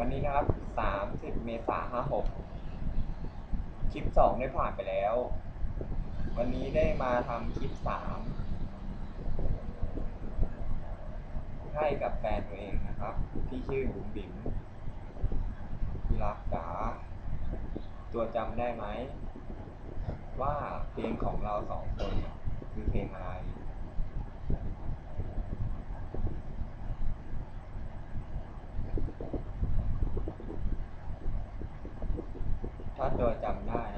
วันนี้นะครับสามสิบเมษาห้าหกคลิปสองได้ผ่านไปแล้ว วันนี้ได้มาทำคลิปสามให้กับแฟนตัวเองนะครับ ที่ชื่อบุ๋มบิ๋มที่รักจ๋าตัวจำได้ไหม ว่าเพลงของเราสองคนคือเพลงอะไร ถ้าตัวจำได้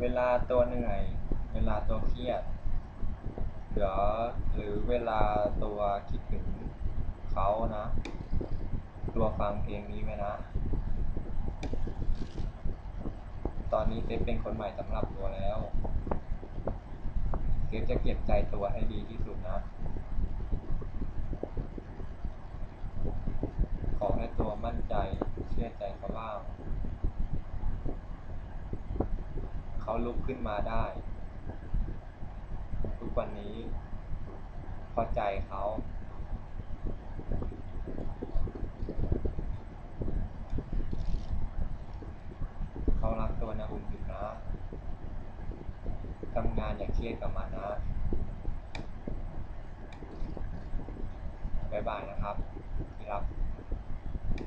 เวลาตัวเหนื่อย เวลาตัวเครียดเดี๋ยวหรือเวลาตัวคิดถึงเขานะ ตัวฟังเพลงนี้ไว้นะ ตอนนี้เซฟเป็นคนใหม่สำหรับตัวแล้วเซฟจะเก็บใจตัวให้ดีที่สุดนะ ขอให้ตัวมั่นใจเชื่อใจเขาบ้าง เขาลุกขึ้นมาได้ ทุกวันนี้พอใจเขา เขารักตัวนะอุ่นอยู่นะทำงานอย่าเครียดกับมานะบายบายนะครับที่รับ